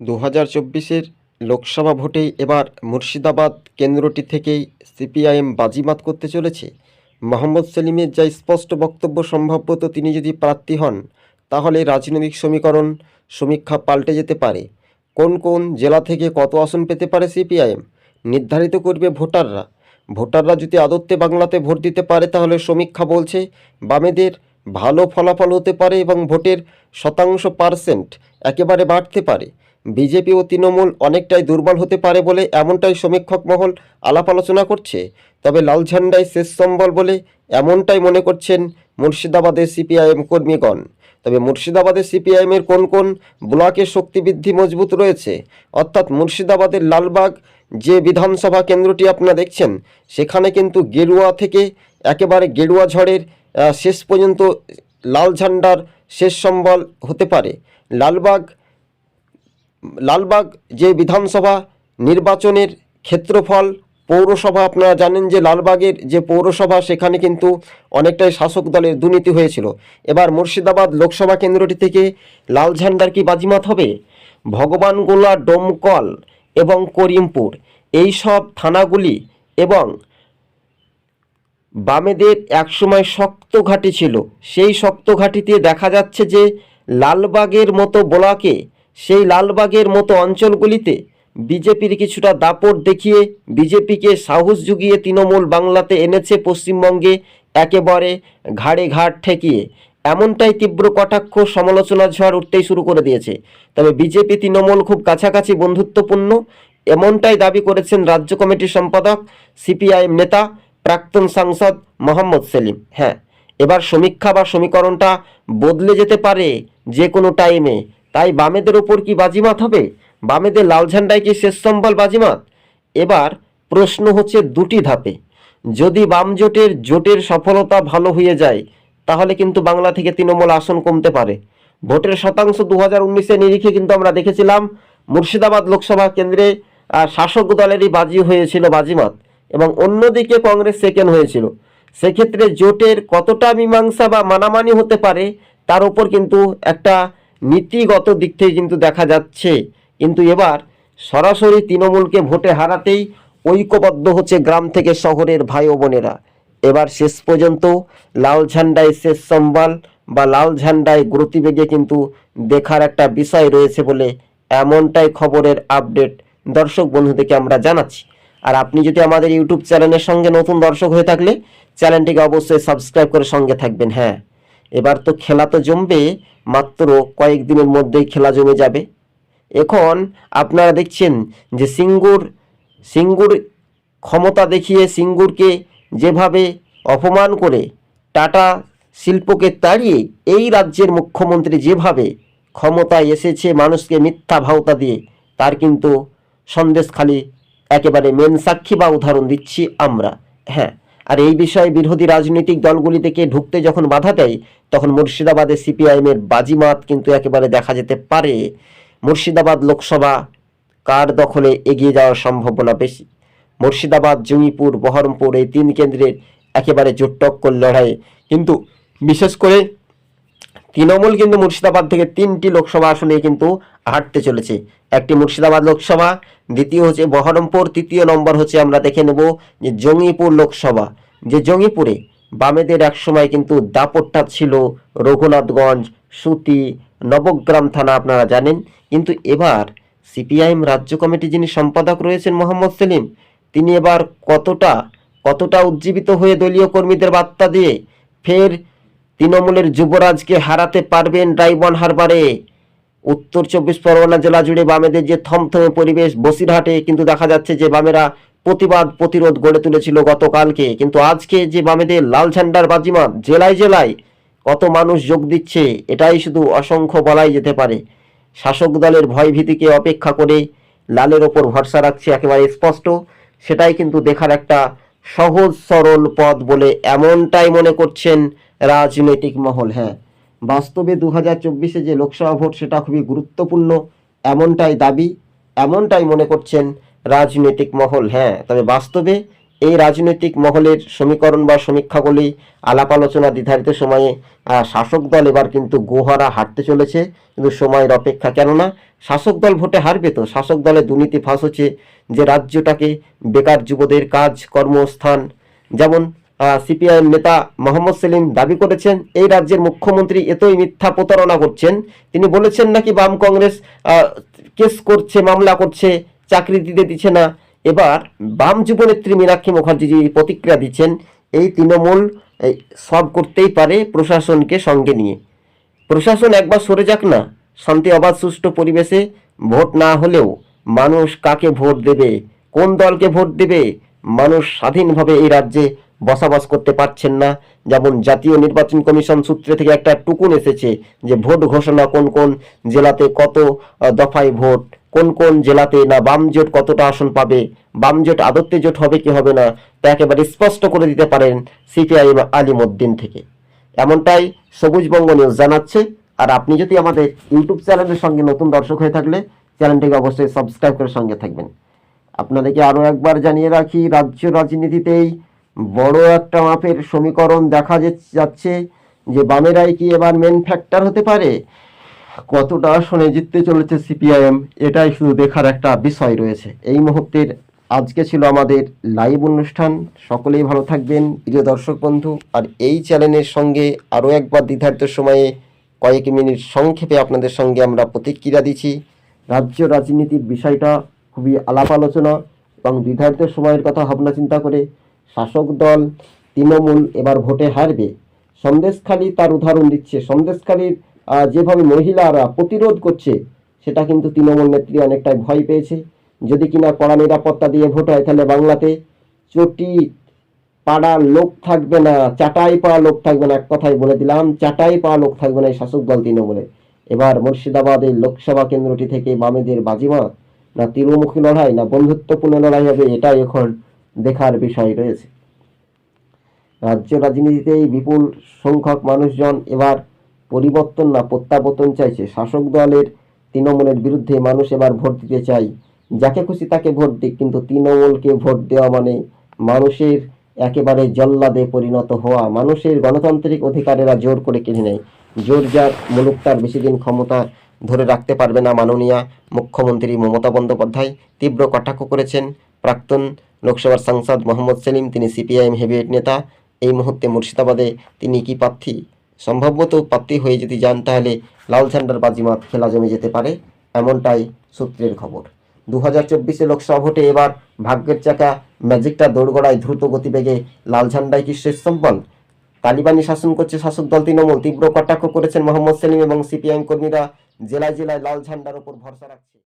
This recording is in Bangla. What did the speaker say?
দু হাজার চব্বিশের লোকসভা ভোটেই এবার মুর্শিদাবাদ কেন্দ্রটি থেকেই সিপিআইএম বাজিমাত করতে চলেছে। মোহাম্মদ সেলিমের যা স্পষ্ট বক্তব্য সম্ভবত তিনি যদি প্রার্থী হন, তাহলে রাজনৈতিক সমীকরণ সমীক্ষা পাল্টে যেতে পারে। কোন কোন জেলা থেকে কত আসন পেতে পারে সিপিআইএম? নির্ধারিত করবে ভোটাররা। ভোটাররা যদি আদত্তে বাংলাতে ভোট দিতে পারে, তাহলে সমীক্ষা বলছে, বামেদের ভালো ফলাফল হতে পারে এবং ভোটের শতাংশ পার্সেন্ট একেবারে বাড়তে পারে। বিজেপি ও তৃণমূল অনেকটাই দুর্বল হতে পারে বলে এমনটাই সমীক্ষক মহল আলাপ আলোচনা করছে। তবে লাল ঝান্ডাই শেষ সম্বল বলে এমনটাই মনে করছেন মুর্শিদাবাদের সিপিআইএম কর্মীগণ। তবে মুর্শিদাবাদের সিপিআইএমের কোন কোন ব্লকের শক্তিবৃদ্ধি মজবুত রয়েছে, অর্থাৎ মুর্শিদাবাদের লালবাগ যে বিধানসভা কেন্দ্রটি আপনারা দেখছেন, সেখানে কিন্তু গেরুয়া থেকে একেবারে গেরুয়া ঝড়ের শেষ পর্যন্ত লাল ঝান্ডার শেষ সম্বল হতে পারে। লালবাগ লালবাগ যে বিধানসভা নির্বাচনের ক্ষেত্রফল পৌরসভা, আপনারা জানেন যে লালবাগের যে পৌরসভা, সেখানে কিন্তু অনেকটাই শাসক দলের দুর্নীতি হয়েছিল। এবার মুর্শিদাবাদ লোকসভা কেন্দ্রটি থেকে লাল ঝান্ডার কি বাজিমাত হবে? ভগবানগোলা ডোমকল এবং করিমপুর, এই সব থানাগুলি এবং বামেদের একসময় শক্ত ঘাঁটি ছিল। সেই শক্ত ঘাঁটিতে দেখা যাচ্ছে যে লালবাগের মতো ব্লকে, সেই লালবাগের মতো অঞ্চলগুলিতে বিজেপির কিছুটা দাপট দেখিয়ে বিজেপিকে সাহস জুগিয়ে তৃণমূল বাংলাতে এনেছে পশ্চিমবঙ্গে একেবারে ঘাড়ে ঘাট ঠেকিয়ে। এমনটাই তীব্র কটাক্ষ, সমালোচনা, ঝড় উঠতেই শুরু করে দিয়েছে। তবে বিজেপি তৃণমূল খুব কাছাকাছি বন্ধুত্বপূর্ণ, এমনটাই দাবি করেছেন রাজ্য কমিটির সম্পাদক, সিপিআইএম নেতা প্রাক্তন সাংসদ মোহাম্মদ সেলিম। হ্যাঁ এবার সমীক্ষা বা সমীকরণটা বদলে যেতে পারে যে কোনো টাইমে তাই বামেদের ওপর কি বাজিমাত হবে? বামেদের লাল ঝান্ডায় কি শেষ সম্বল বাজিমাত? এবার প্রশ্ন হচ্ছে দুটি ধাপে। যদি বাম জোটের জোটের সফলতা ভালো হয়ে যায়, তাহলে কিন্তু বাংলা থেকে তৃণমূল আসন কমতে পারে। ভোটের শতাংশ দু হাজার উনিশে নিরিখে কিন্তু আমরা দেখেছিলাম, মুর্শিদাবাদ লোকসভা কেন্দ্রে শাসক দলেরই বাজি হয়েছিল বাজিমাত। এবং অন্যদিকে কংগ্রেস সেকেন্ড হয়েছিল। সেক্ষেত্রে জোটের কতটা মীমাংসা বা মানামানি হতে পারে, তার উপর কিন্তু একটা নীতিগত দিক থেকে কিন্তু দেখা যাচ্ছে। কিন্তু এবার সরাসরি তৃণমূলকে ভোটে হারাতেই ঐক্যবদ্ধ হচ্ছে গ্রাম থেকে শহরের ভাই ও বোনেরা। এবার শেষ পর্যন্ত লাল ঝান্ডায় শেষ সম্বল বা লাল ঝান্ডায় গতিবেগে কিন্তু দেখার একটা বিষয় রয়েছে বলে এমনটাই খবরের আপডেট। দর্শক বন্ধুদেরকে আমরা জানাচ্ছি। আর আপনি যদি আমাদের ইউটিউব চ্যানেলের সঙ্গে নতুন দর্শক হয়ে থাকলে চ্যানেলটিকে অবশ্যই সাবস্ক্রাইব করে সঙ্গে থাকবেন হ্যাঁ। এবার তো খেলা তো জমবে, মাত্র কয়েকদিনের মধ্যেই খেলা জমে যাবে। এখন আপনারা দেখছেন যে সিঙ্গুর সিঙ্গুর ক্ষমতা দেখিয়ে সিঙ্গুরকে যেভাবে অপমান করে টাটা শিল্পকে তাড়িয়ে এই রাজ্যের মুখ্যমন্ত্রী যেভাবে ক্ষমতায় এসেছে মানুষকে মিথ্যা ভাওতা দিয়ে, তার কিন্তু সন্দেশখালি একেবারে মেন সাক্ষী বা উদাহরণ দিচ্ছি আমরা। হ্যাঁ আর এই বিষয়ে বিরোধী রাজনৈতিক দলগুলি থেকে ঢুকতে যখন বাধা দেয়, তখন মুর্শিদাবাদে সিপিআইএমের বাজিমাত কিন্তু একেবারে দেখা যেতে পারে। মুর্শিদাবাদ লোকসভা কার দখলে এগিয়ে যাওয়ার সম্ভাবনা বেশি? মুর্শিদাবাদ জঙ্গিপুর বহরমপুর এই তিন কেন্দ্রের একেবারে জোটক্কর লড়াই কিন্তু বিশেষ করে তৃণমূল কিন্তু মুর্শিদাবাদ থেকে তিনটি লোকসভা আসনে কিন্তু হাঁটতে চলেছে। একটি মুর্শিদাবাদ লোকসভা, দ্বিতীয় হচ্ছে বহরমপুর, তৃতীয় নম্বর হচ্ছে আমরা দেখে নেব যে জঙ্গিপুর লোকসভা। যে জঙ্গিপুরে বামেদের একসময় কিন্তু দাপটটা ছিল রঘুনাথগঞ্জ, সুতি, নবগ্রাম থানা, আপনারা জানেন। কিন্তু এবার সিপিআইএম রাজ্য কমিটি যিনি সম্পাদক রয়েছেন মোহাম্মদ সেলিম, তিনি এবার কতটা কতটা উজ্জীবিত হয়ে দলীয় কর্মীদের বার্তা দিয়ে ফের তৃণমূলের যুবরাজকে হারাতে পারবেন রাইবন হারবারে। উত্তর চব্বিশ পরগনা জেলা জুড়ে বামেদের যে থমথমে পরিবেশ, বসিরহাটে কিন্তু দেখা যাচ্ছে যে বামেরা প্রতিবাদ, প্রতিরোধ গড়ে তুলেছিল গতকালকে। কিন্তু আজকে যে বামেদের লাল ঝান্ডার বাজিমাত, জেলায় জেলায় কত মানুষ যোগ দিচ্ছে, এটাই শুধু অসংখ্য বলাই যেতে পারে। শাসক দলের ভয়ভীতিকে অপেক্ষা করে লালের ওপর ভরসা রাখছে একেবারে স্পষ্ট। সেটাই কিন্তু দেখার একটা সহজ, সরল পথ বলে এমনটাই মনে করছেন রাজনৈতিক মহল হ্যাঁ। বাস্তবে দু হাজার চব্বিশে যে লোকসভা ভোট, সেটা খুবই গুরুত্বপূর্ণ, এমনটাই দাবি, এমনটাই মনে করছেন রাজনৈতিক মহল হ্যাঁ। তবে বাস্তবে এই রাজনৈতিক মহলের সমীকরণ বা সমীক্ষাগুলি আলাপ আলোচনা নির্ধারিত সময়ে শাসক দল এবার কিন্তু গোহারা হারতে চলেছে, কিন্তু সময়ের অপেক্ষা কেননা শাসক দল ভোটে হারবে তো? শাসক দলের দুর্নীতি ফাঁস হচ্ছে যে রাজ্যটাকে বেকার যুবদের কাজ, কর্মস্থান, যেমন সিপিআইএম নেতা মোহাম্মদ সেলিম দাবি করেছেন, এই রাজ্যের মুখ্যমন্ত্রী এতই মিথ্যা প্রতারণা করছেন। তিনি বলেছেন নাকি বাম কংগ্রেস কেস করছে, মামলা করছে, চাকরি দিতে দিচ্ছে না। এবার বাম যুবনেত্রী মীনাক্ষী মুখার্জি যে প্রতিক্রিয়া দিচ্ছেন, এই তৃণমূল সব করতেই পারে প্রশাসনকে সঙ্গে নিয়ে। প্রশাসন একবার সরে যাক না, শান্তি অবাধ সুষ্ঠু পরিবেশে ভোট না হলেও মানুষ কাকে ভোট দেবে, কোন দলকে ভোট দেবে, মানুষ স্বাধীনভাবে এই রাজ্যে বসবাস করতে পারছেন না। যেমন জাতীয় নির্বাচন কমিশন সূত্রে থেকে একটা টুকুন এসেছে যে ভোট ঘোষণা কোন কোন জেলাতে কত দফায় ভোট, কোন কোন জেলাতে না বাম জোট কতটা আসন পাবে, বাম জোট আদত্তে জোট হবে কি হবে না, তা একেবারে স্পষ্ট করে দিতে পারেন সিপিআইএম আলিমুদ্দিন থেকে। এমনটাই সবুজবঙ্গ নিউজ জানাচ্ছে। আর আপনি যদি আমাদের ইউটিউব চ্যানেলের সঙ্গে নতুন দর্শক হয়ে থাকলে চ্যানেলটিকে অবশ্যই সাবস্ক্রাইব করে সঙ্গে থাকবেন। আপনাদেরকে আরও একবার জানিয়ে রাখি, রাজ্য রাজনীতিতেই বড় একটা মাপের সমীকরণ দেখা যাচ্ছে যে বামেরাই কি এবার মেন ফ্যাক্টর হতে পারে? কতটা আসনে জিততে চলেছে সিপিআইএম? এটাই শুধু দেখার একটা বিষয় রয়েছে। এই মুহূর্তের আজকে ছিল আমাদের লাইভ অনুষ্ঠান। সকলেই ভালো থাকবেন, প্রিয় দর্শক বন্ধু। আর এই চ্যানেলের সঙ্গে আরও একবার নির্ধারিত সময়ে কয়েক মিনিট সংক্ষেপে আপনাদের সঙ্গে আমরা প্রতিক্রিয়া দিচ্ছি। রাজ্য রাজনীতির বিষয়টা খুবই আলাপ আলোচনা এবং নির্ধারিত সময়ের কথা ভাবনা চিন্তা করে শাসক দল তৃণমূল এবার ভোটে হারবে। সন্দেশখালী তার উদাহরণ দিচ্ছে। সন্দেশখালীর যেভাবে মহিলারা প্রতিরোধ করছে, সেটা কিন্তু তৃণমূল নেত্রী অনেকটাই ভয় পেয়েছে। যদি কিনা কড়া নিরাপত্তা দিয়ে ভোট হয়, তাহলে বাংলাতে চটি পাড়ার লোক থাকবে না, চাটাই পাড়া লোক থাকবে না, এক কথাই বলে দিলাম, চাটাই পাড়া লোক থাকবে না এই শাসক দল তৃণমূলে। এবার মুর্শিদাবাদের লোকসভা কেন্দ্রটি থেকে বামেদের বাজিমাত। না তীরমুখী লড়াই, না বন্ধুত্বপূর্ণ লড়াই হবে, এটাই এখন দেখার বিষয় রয়েছে। রাজ্য রাজনীতিতেই বিপুল সংখ্যক মানুষজন এবার পরিবর্তন না প্রত্যাবর্তন চাইছে। শাসক দলের তৃণমূলের বিরুদ্ধে মানুষ এবার ভোট দিতে চাই যাকে খুশি তাকে ভোট দিক, কিন্তু তৃণমূলকে ভোট দেওয়া মানে মানুষের একেবারে জল্লাদে পরিণত হওয়া। মানুষের গণতান্ত্রিক অধিকারেরা জোর করে কিনে নেয়। জোর যার মুলুক তার বেশি দিন ক্ষমতা ধরে রাখতে পারবে না মাননীয়া মুখ্যমন্ত্রী মমতা বন্দ্যোপাধ্যায়। তীব্র কটাক্ষ করেছেন প্রাক্তন লোকসভার সাংসদ মোহাম্মদ সেলিম, তিনি সিপিআইএম হেভিওয়েট নেতা। এই মুহূর্তে মুর্শিদাবাদে তিনি কি প্রার্থী? সম্ভবত প্রার্থী হয়ে যদি যান, তাহলে লাল ঝান্ডার বাজিমাত খেলা জমে যেতে পারে, এমনটাই সূত্রের খবর। দু হাজার চব্বিশে লোকসভা ভোটে এবার ভাগ্যের চাকা ম্যাজিকটা দৌড়গড়ায় দ্রুত গতিবেগে লাল ঝান্ডায় কি শেষ সম্বল? তালিবানি শাসন করছে শাসক দল তৃণমূল। তীব্র কটাক্ষ করেছেন মোহাম্মদ সেলিম এবং সিপিআইএম কর্মীরা। জেলায় জেলায় লাল ঝান্ডার উপর ভরসা রাখছে।